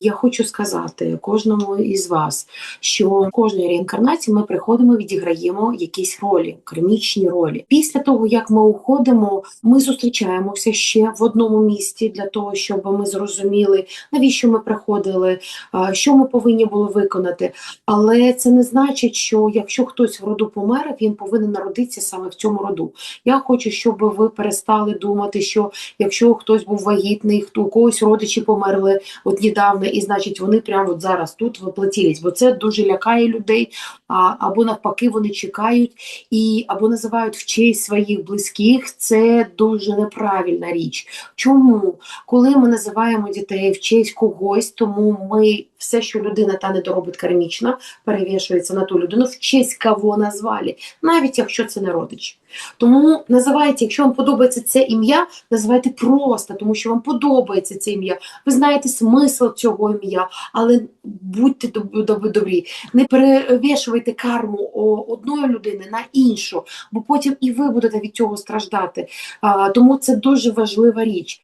Я хочу сказати кожному із вас, що в кожній реінкарнації ми приходимо, відіграємо якісь ролі, кармічні ролі. Після того, як ми уходимо, ми зустрічаємося ще в одному місці для того, щоб ми зрозуміли, навіщо ми приходили, що ми повинні були виконати. Але це не значить, що якщо хтось в роду помер, він повинен народитися саме в цьому роду. Я хочу, щоб ви перестали думати, що якщо хтось був вагітний, хто у когось родичі померли от недавно, і значить вони прямо от зараз тут воплотились, бо це дуже лякає людей. А, або навпаки, вони чекають і або називають в честь своїх близьких. Це дуже неправильна річ. Чому? Коли ми називаємо дітей в честь когось, тому ми все, що людина та недоробить кармічна, перевішується на ту людину, в честь кого назвали, навіть якщо це не родич. Тому називайте, якщо вам подобається це ім'я, називайте просто, тому що вам подобається це ім'я. Ви знаєте смисл цього ім'я, але будьте доб- доб- добрі, не перевішуйте карму одної людини на іншу, бо потім і ви будете від цього страждати. Тому це дуже важлива річ.